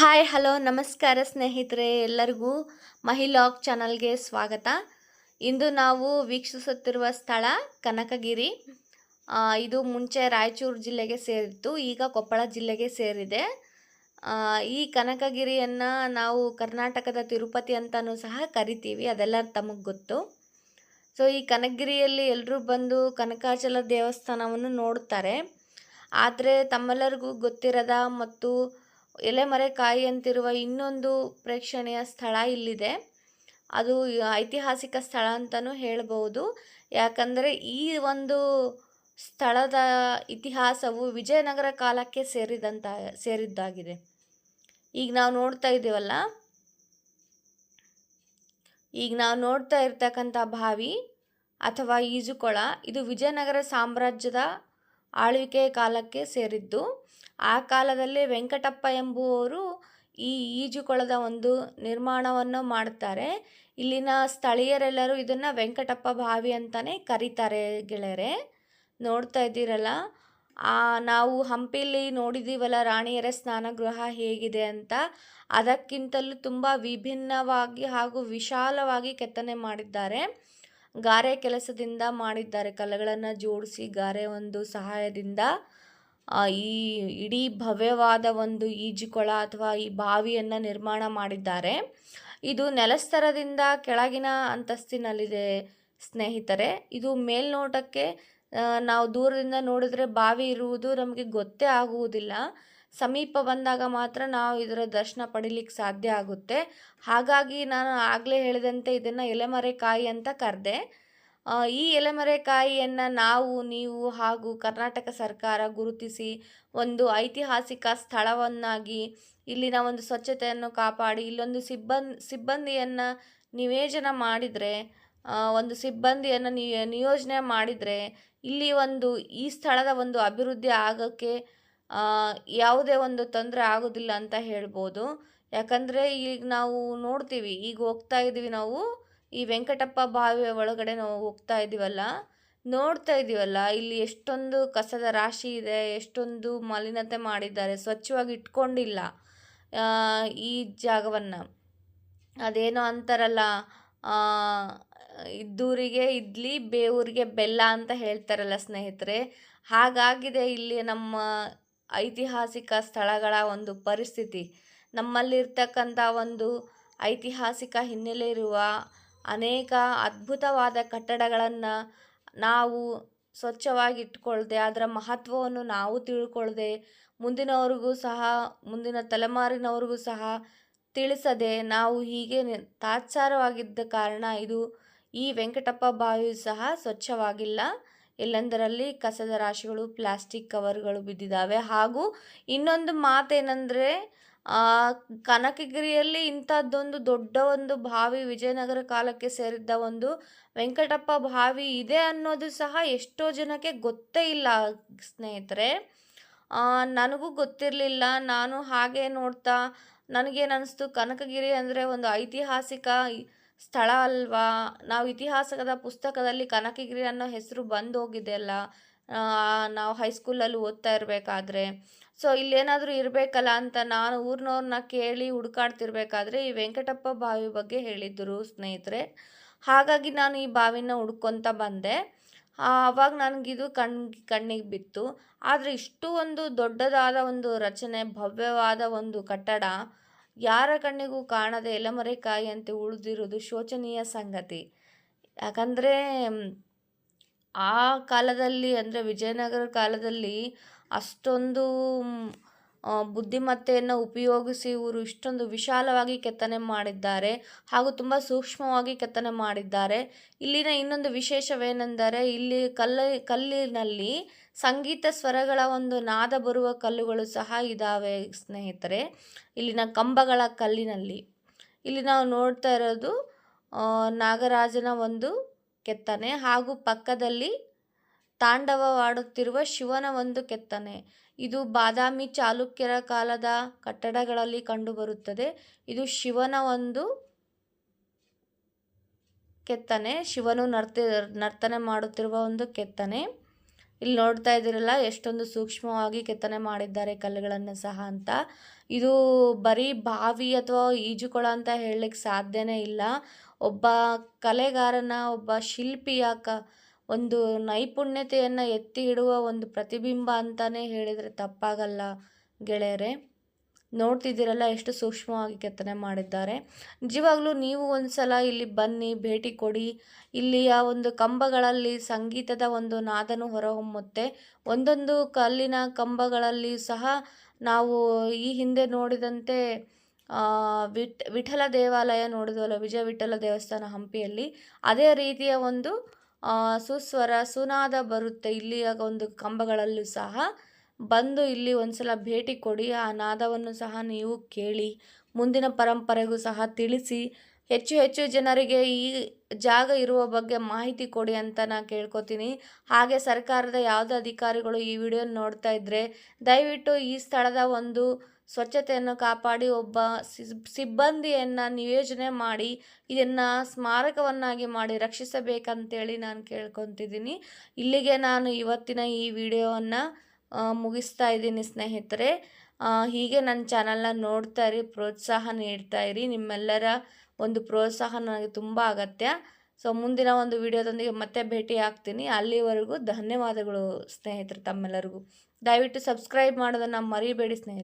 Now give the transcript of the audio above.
Hi hello ನಮಸ್ಕಾರ ಸ್ನೇಹಿತರೆ, ಎಲ್ಲರಿಗೂ ಮಹಿಲಾಗ್ ಚಾನಲ್ಗೆ ಸ್ವಾಗತ. ಇಂದು ನಾವು ವೀಕ್ಷಿಸುತ್ತಿರುವ ಸ್ಥಳ ಕನಕಗಿರಿ. ಇದು ಮುಂಚೆ ರಾಯಚೂರು ಜಿಲ್ಲೆಗೆ ಸೇರಿತ್ತು, ಈಗ ಕೊಪ್ಪಳ ಜಿಲ್ಲೆಗೆ ಸೇರಿದೆ. ಈ ಕನಕಗಿರಿಯನ್ನು ನಾವು ಕರ್ನಾಟಕದ ತಿರುಪತಿ ಅಂತಲೂ ಸಹ ಕರಿತೀವಿ, ಅದೆಲ್ಲ ತಮಗೆ ಗೊತ್ತು. ಸೊ ಈ ಕನಕಗಿರಿಯಲ್ಲಿ ಎಲ್ಲರೂ ಬಂದು ಕನಕಾಚಲ ದೇವಸ್ಥಾನವನ್ನು ನೋಡ್ತಾರೆ. ಆದರೆ ತಮ್ಮೆಲ್ಲರಿಗೂ ಗೊತ್ತಿರದ ಮತ್ತು ಎಲೆಮರೆಕಾಯಿ ಅಂತಿರುವ ಇನ್ನೊಂದು ಪ್ರೇಕ್ಷಣೀಯ ಸ್ಥಳ ಇಲ್ಲಿದೆ. ಅದು ಐತಿಹಾಸಿಕ ಸ್ಥಳ ಅಂತಲೂ ಹೇಳಬಹುದು ಯಾಕಂದರೆ ಈ ಒಂದು ಸ್ಥಳದ ಇತಿಹಾಸವು ವಿಜಯನಗರ ಕಾಲಕ್ಕೆ ಸೇರಿದಂತ, ಸೇರಿದ್ದಾಗಿದೆ. ಈಗ ನಾವು ನೋಡ್ತಾ ಇದ್ದೀವಲ್ಲ? ಈಗ ನಾವು ನೋಡ್ತಾ ಇರ್ತಕ್ಕಂಥ ಬಾವಿ ಅಥವಾ ಈಜುಕೊಳ, ಇದು ವಿಜಯನಗರ ಸಾಮ್ರಾಜ್ಯದ ಆಳ್ವಿಕೆಯ ಕಾಲಕ್ಕೆ ಸೇರಿದ್ದು. ಆ ಕಾಲದಲ್ಲಿ ವೆಂಕಟಪ್ಪ ಎಂಬುವವರು ಈ ಈಜುಕೊಳದ ಒಂದು ನಿರ್ಮಾಣವನ್ನು ಮಾಡುತ್ತಾರೆ ಇಲ್ಲಿನ ಸ್ಥಳೀಯರೆಲ್ಲರೂ ಇದನ್ನು ವೆಂಕಟಪ್ಪ ಬಾವಿ ಅಂತಲೇ ಕರೀತಾರೆ ಗೆಳೆಯರೆ. ನೋಡ್ತಾ ಇದ್ದೀರಲ್ಲ ನಾವು ಹಂಪಿಲಿ ನೋಡಿದ್ದೀವಲ್ಲ ರಾಣಿಯರ ಸ್ನಾನಗೃಹ ಹೇಗಿದೆ ಅಂತ. ಅದಕ್ಕಿಂತಲೂ ತುಂಬ ವಿಭಿನ್ನವಾಗಿ ಹಾಗೂ ವಿಶಾಲವಾಗಿ ಕೆತ್ತನೆ ಮಾಡಿದ್ದಾರೆ. ಗಾರೆ ಕೆಲಸದಿಂದ ಮಾಡಿದ್ದಾರೆ. ಕಲೆಗಳನ್ನು ಜೋಡಿಸಿ ಗಾರೆ ಒಂದು ಸಹಾಯದಿಂದ. ಈ ಇಡೀ ಭವ್ಯವಾದ ಒಂದು ಈಜುಕೊಳ ಅಥವಾ ಈ ಬಾವಿಯನ್ನು ನಿರ್ಮಾಣ ಮಾಡಿದ್ದಾರೆ. ಇದು ನೆಲಸ್ತರದಿಂದ ಕೆಳಗಿನ ಅಂತಸ್ತಿನಲ್ಲಿದೆ ಸ್ನೇಹಿತರೆ. ಇದು ಮೇಲ್ನೋಟಕ್ಕೆ ನಾವು ದೂರದಿಂದ ನೋಡಿದ್ರೆ ಬಾವಿ ಇರುವುದು ನಮಗೆ ಗೊತ್ತೇ ಆಗುವುದಿಲ್ಲ. ಸಮೀಪ ಬಂದಾಗ ಮಾತ್ರ ನಾವು ಇದರ ದರ್ಶನ ಪಡಿಲಿಕ್ಕೆ ಸಾಧ್ಯ ಆಗುತ್ತೆ. ಹಾಗಾಗಿ ನಾನು ಆಗಲೇ ಹೇಳಿದಂತೆ ಇದನ್ನು ಎಲೆಮರೆಕಾಯಿ ಅಂತ ಕರೆದೆ. ಈ ಎಲೆಮರೆಕಾಯಿಯನ್ನು ನಾವು, ನೀವು ಹಾಗೂ ಕರ್ನಾಟಕ ಸರ್ಕಾರ ಗುರುತಿಸಿ ಒಂದು ಐತಿಹಾಸಿಕ ಸ್ಥಳವನ್ನಾಗಿ, ಇಲ್ಲಿನ ಒಂದು ಸ್ವಚ್ಛತೆಯನ್ನು ಕಾಪಾಡಿ, ಇಲ್ಲೊಂದು ಸಿಬ್ಬಂದಿ ಸಿಬ್ಬಂದಿಯನ್ನು ನಿವೇಜನ ಮಾಡಿದರೆ ಒಂದು ಸಿಬ್ಬಂದಿಯನ್ನು ನಿಯೋಜನೆ ಮಾಡಿದರೆ, ಇಲ್ಲಿ ಒಂದು, ಈ ಸ್ಥಳದ ಒಂದು ಅಭಿವೃದ್ಧಿ ಆಗೋಕ್ಕೆ ಯಾವುದೇ ಒಂದು ತೊಂದರೆ ಆಗೋದಿಲ್ಲ ಅಂತ ಹೇಳ್ಬೋದು. ಯಾಕಂದರೆ, ಈಗ ನಾವು ನೋಡ್ತೀವಿ, ಈಗ ಹೋಗ್ತಾ ಇದ್ದೀವಿ ನಾವು ಈ ವೆಂಕಟಪ್ಪ ಬಾವಿಯ ಒಳಗಡೆ ನಾವು ಹೋಗ್ತಾ ಇದ್ದೀವಲ್ಲ ನೋಡ್ತಾ ಇದ್ದೀವಲ್ಲ ಇಲ್ಲಿ ಎಷ್ಟೊಂದು ಕಸದ ರಾಶಿ ಇದೆ, ಎಷ್ಟೊಂದು ಮಲಿನತೆ ಮಾಡಿದ್ದಾರೆ, ಸ್ವಚ್ಛವಾಗಿ ಇಟ್ಕೊಂಡಿಲ್ಲ ಈ ಜಾಗವನ್ನು. ಅದೇನೋ ಅಂತಾರಲ್ಲ ಇದ್ದೂರಿಗೆ ಇಡ್ಲಿ ಬೇವೂರಿಗೆ ಬೆಲ್ಲ ಅಂತ ಹೇಳ್ತಾರಲ್ಲ ಸ್ನೇಹಿತರೆ. ಹಾಗಾಗಿದೆ ಇಲ್ಲಿ ನಮ್ಮ ಐತಿಹಾಸಿಕ ಸ್ಥಳಗಳ ಒಂದು ಪರಿಸ್ಥಿತಿ. ನಮ್ಮಲ್ಲಿರ್ತಕ್ಕಂಥ ಒಂದು ಐತಿಹಾಸಿಕ ಹಿನ್ನೆಲೆ ಇರುವ ಅನೇಕ ಅದ್ಭುತವಾದ ಕಟ್ಟಡಗಳನ್ನು ನಾವು ಸ್ವಚ್ಛವಾಗಿ ಇಟ್ಕೊಳ್ದೆ ಅದರ ಮಹತ್ವವನ್ನು ನಾವು ತಿಳ್ಕೊಳ್ದೆ, ಮುಂದಿನವ್ರಿಗೂ ಸಹ, ಮುಂದಿನ ತಲೆಮಾರಿನವ್ರಿಗೂ ಸಹ ತಿಳಿಸದೆ ನಾವು ಹೀಗೆ ತಾತ್ಸಾರವಾಗಿದ್ದ ಕಾರಣ ಇದು ಈ ವೆಂಕಟಪ್ಪ ಬಾವಿ ಸಹ ಸ್ವಚ್ಛವಾಗಿಲ್ಲ. ಎಲ್ಲೆಂದರಲ್ಲಿ ಕಸದ ರಾಶಿಗಳು, ಪ್ಲಾಸ್ಟಿಕ್ ಕವರ್ಗಳು ಬಿದ್ದಿದ್ದಾವೆ ಹಾಗೂ ಇನ್ನೊಂದು ಮಾತೇನೆಂದರೆ ಕನಕಗಿರಿಯಲ್ಲಿ ಇಂಥದ್ದೊಂದು ದೊಡ್ಡ ಒಂದು ಬಾವಿ ವಿಜಯನಗರ ಕಾಲಕ್ಕೆ ಸೇರಿದ್ದ ಒಂದು ವೆಂಕಟಪ್ಪ ಬಾವಿ ಇದೆ ಅನ್ನೋದು ಸಹ ಎಷ್ಟೋ ಜನಕ್ಕೆ ಗೊತ್ತೇ ಇಲ್ಲ ಸ್ನೇಹಿತರೆ. ಆ, ನನಗೂ ಗೊತ್ತಿರಲಿಲ್ಲ. ನಾನು ಹಾಗೆ ನೋಡ್ತಾ ನನಗೇನು ಅನಿಸ್ತು ಕನಕಗಿರಿ ಅಂದರೆ ಒಂದು ಐತಿಹಾಸಿಕ ಸ್ಥಳ ಅಲ್ವಾ? ನಾವು ಇತಿಹಾಸದ ಪುಸ್ತಕದಲ್ಲಿ ಕನಕಗಿರಿ ಅನ್ನೋ ಹೆಸರು ಬಂದು ಹೋಗಿದೆ ಅಲ್ಲ. ಆ, ನಾವು ಹೈಸ್ಕೂಲಲ್ಲಿ ಓದ್ತಾ ಇರಬೇಕಾದ್ರೆ. ಸೊ ಇಲ್ಲೇನಾದರೂ ಇರಬೇಕಲ್ಲ ಅಂತ ನಾನು ಊರಿನವ್ರನ್ನ ಕೇಳಿ ಹುಡುಕಾಡ್ತಿರ್ಬೇಕಾದ್ರೆ ಈ ವೆಂಕಟಪ್ಪ ಬಾವಿ ಬಗ್ಗೆ ಹೇಳಿದ್ದರು ಸ್ನೇಹಿತರೆ. ಹಾಗಾಗಿ ನಾನು ಈ ಬಾವಿನ ಹುಡ್ಕೊತ ಬಂದೆ. ಆವಾಗ ನನಗಿದು ಕಣ್, ಕಣ್ಣಿಗೆ ಬಿತ್ತು. ಆದರೆ ಇಷ್ಟು ಒಂದು ದೊಡ್ಡದಾದ ಒಂದು ರಚನೆ, ಭವ್ಯವಾದ ಒಂದು ಕಟ್ಟಡ ಯಾರ ಕಣ್ಣಿಗೂ ಕಾಣದೆ ಎಲೆಮರೆಕಾಯಿಯಂತೆ ಉಳಿದಿರೋದು ಶೋಚನೀಯ ಸಂಗತಿ. ಯಾಕಂದರೆ ಆ ಕಾಲದಲ್ಲಿ ಅಂದರೆ ವಿಜಯನಗರ ಕಾಲದಲ್ಲಿ ಅಷ್ಟೊಂದು ಬುದ್ಧಿಮತ್ತೆಯನ್ನು ಉಪಯೋಗಿಸಿ ಇವರು ಇಷ್ಟೊಂದು ವಿಶಾಲವಾಗಿ ಕೆತ್ತನೆ ಮಾಡಿದ್ದಾರೆ ಹಾಗೂ ತುಂಬ ಸೂಕ್ಷ್ಮವಾಗಿ ಕೆತ್ತನೆ ಮಾಡಿದ್ದಾರೆ. ಇಲ್ಲಿನ ಇನ್ನೊಂದು ವಿಶೇಷವೇನೆಂದರೆ ಇಲ್ಲಿ ಕಲ್ಲ, ಕಲ್ಲಿನಲ್ಲಿ ಸಂಗೀತ ಸ್ವರಗಳ ಒಂದು ನಾದ ಬರುವ ಕಲ್ಲುಗಳು ಸಹ ಇದ್ದಾವೆ ಸ್ನೇಹಿತರೆ. ಇಲ್ಲಿನ ಕಂಬಗಳ ಕಲ್ಲಿನಲ್ಲಿ. ಇಲ್ಲಿ ನಾವು ನೋಡ್ತಾ ಇರೋದು ನಾಗರಾಜನ ಒಂದು ಕೆತ್ತನೆ ಹಾಗೂ ಪಕ್ಕದಲ್ಲಿ ತಾಂಡವವಾಡುತ್ತಿರುವ ಶಿವನ ಒಂದು ಕೆತ್ತನೆ. ಇದು ಬಾದಾಮಿ ಚಾಲುಕ್ಯರ ಕಾಲದ ಕಟ್ಟಡಗಳಲ್ಲಿ ಕಂಡುಬರುತ್ತದೆ. ಇದು ಶಿವನ ಒಂದು ಕೆತ್ತನೆ. ಶಿವನು ನರ್ತ, ನರ್ತನೆ ಮಾಡುತ್ತಿರುವ ಒಂದು ಕೆತ್ತನೆ. ಇಲ್ಲಿ ನೋಡ್ತಾ ಇದ್ದೀರಲ್ಲ, ಎಷ್ಟೊಂದು ಸೂಕ್ಷ್ಮವಾಗಿ ಕೆತ್ತನೆ ಮಾಡಿದ್ದಾರೆ ಕಲ್ಲುಗಳನ್ನು ಸಹ ಅಂತ. ಇದು ಬರೀ ಬಾವಿ ಅಥವಾ ಈಜುಕೊಳ ಅಂತ ಹೇಳಲಿಕ್ಕೆ ಸಾಧ್ಯನೇ ಇಲ್ಲ. ಒಬ್ಬ ಕಲೆಗಾರನ, ಒಬ್ಬ ಶಿಲ್ಪಿಯ ಕ ಒಂದು ನೈಪುಣ್ಯತೆಯನ್ನು ಎತ್ತಿ ಹಿಡುವ ಒಂದು ಪ್ರತಿಬಿಂಬ ಅಂತಲೇ ಹೇಳಿದರೆ ತಪ್ಪಾಗಲ್ಲ ಗೆಳೆಯರೆ. ನೋಡ್ತಿದ್ದೀರಲ್ಲ ಎಷ್ಟು ಸೂಕ್ಷ್ಮವಾಗಿ ಕೆತ್ತನೆ ಮಾಡಿದ್ದಾರೆ. ನಿಜವಾಗ್ಲೂ ನೀವು ಒಂದು ಸಲ ಇಲ್ಲಿ ಬನ್ನಿ, ಭೇಟಿ ಕೊಡಿ. ಇಲ್ಲಿಯ ಒಂದು ಕಂಬಗಳಲ್ಲಿ ಸಂಗೀತದ ಒಂದು ನಾದನು ಹೊರಹೊಮ್ಮುತ್ತೆ. ಒಂದೊಂದು ಕಲ್ಲಿನ ಕಂಬಗಳಲ್ಲಿ ಸಹ ನಾವು ಈ ಹಿಂದೆ ನೋಡಿದಂತೆ ವಿಠಲ ದೇವಾಲಯ ನೋಡಿದ್ವಲ್ಲ, ವಿಜಯ ವಿಠಲ ದೇವಸ್ಥಾನ ಹಂಪಿಯಲ್ಲಿ. ಅದೇ ರೀತಿಯ ಒಂದು ಸುಸ್ವರ, ಸುನಾದ ಬರುತ್ತೆ. ಇಲ್ಲಿಯ ಒಂದು ಕಂಬಗಳಲ್ಲೂ ಸಹ. ಬಂದು ಇಲ್ಲಿ ಒಂದ್ಸಲ ಭೇಟಿ ಕೊಡಿ, ಆ ನಾದವನ್ನು ಸಹ ನೀವು ಕೇಳಿ, ಮುಂದಿನ ಪರಂಪರೆಗೂ ಸಹ ತಿಳಿಸಿ. ಹೆಚ್ಚು ಹೆಚ್ಚು ಜನರಿಗೆ ಈ ಜಾಗ ಇರುವ ಬಗ್ಗೆ ಮಾಹಿತಿ ಕೊಡಿ ಅಂತ ನಾನು ಕೇಳ್ಕೊತೀನಿ. ಹಾಗೆ ಸರ್ಕಾರದ ಯಾವುದೇ ಅಧಿಕಾರಿಗಳು ಈ ವಿಡಿಯೋ ನೋಡ್ತಾ ಇದ್ದರೆ ದಯವಿಟ್ಟು ಈ ಸ್ಥಳದ ಒಂದು ಸ್ವಚ್ಛತೆಯನ್ನು ಕಾಪಾಡಿ, ಒಬ್ಬ ಸಿಬ್, ಸಿಬ್ಬಂದಿಯನ್ನು ನಿಯೋಜನೆ ಮಾಡಿ, ಇದನ್ನು ಸ್ಮಾರಕವನ್ನಾಗಿ ಮಾಡಿ ರಕ್ಷಿಸಬೇಕಂತೇಳಿ ನಾನು ಕೇಳ್ಕೊತಿದ್ದೀನಿ. ಇಲ್ಲಿಗೆ ನಾನು ಇವತ್ತಿನ ಈ ವಿಡಿಯೋವನ್ನು ಮುಗಿಸ್ತಾ ಇದ್ದೀನಿ ಸ್ನೇಹಿತರೆ. ಹೀಗೆ ನನ್ನ ಚಾನಲ್ನ ನೋಡ್ತಾ ಇರಿ, ಪ್ರೋತ್ಸಾಹ ನೀಡ್ತಾ ಇರಿ. ನಿಮ್ಮೆಲ್ಲರ ಒಂದು ಪ್ರೋತ್ಸಾಹ ನನಗೆ ತುಂಬ ಅಗತ್ಯ. ಸೊ, ಮುಂದಿನ ಒಂದು ವಿಡಿಯೋದೊಂದಿಗೆ ಮತ್ತೆ ಭೇಟಿ ಆಗ್ತೀನಿ. ಅಲ್ಲಿವರೆಗೂ ಧನ್ಯವಾದಗಳು ಸ್ನೇಹಿತರು ತಮ್ಮೆಲ್ಲರಿಗೂ. ದಯವಿಟ್ಟು ಸಬ್ಸ್ಕ್ರೈಬ್ ಮಾಡೋದನ್ನು ಮರಿಬೇಡಿ ಸ್ನೇಹಿತರೆ.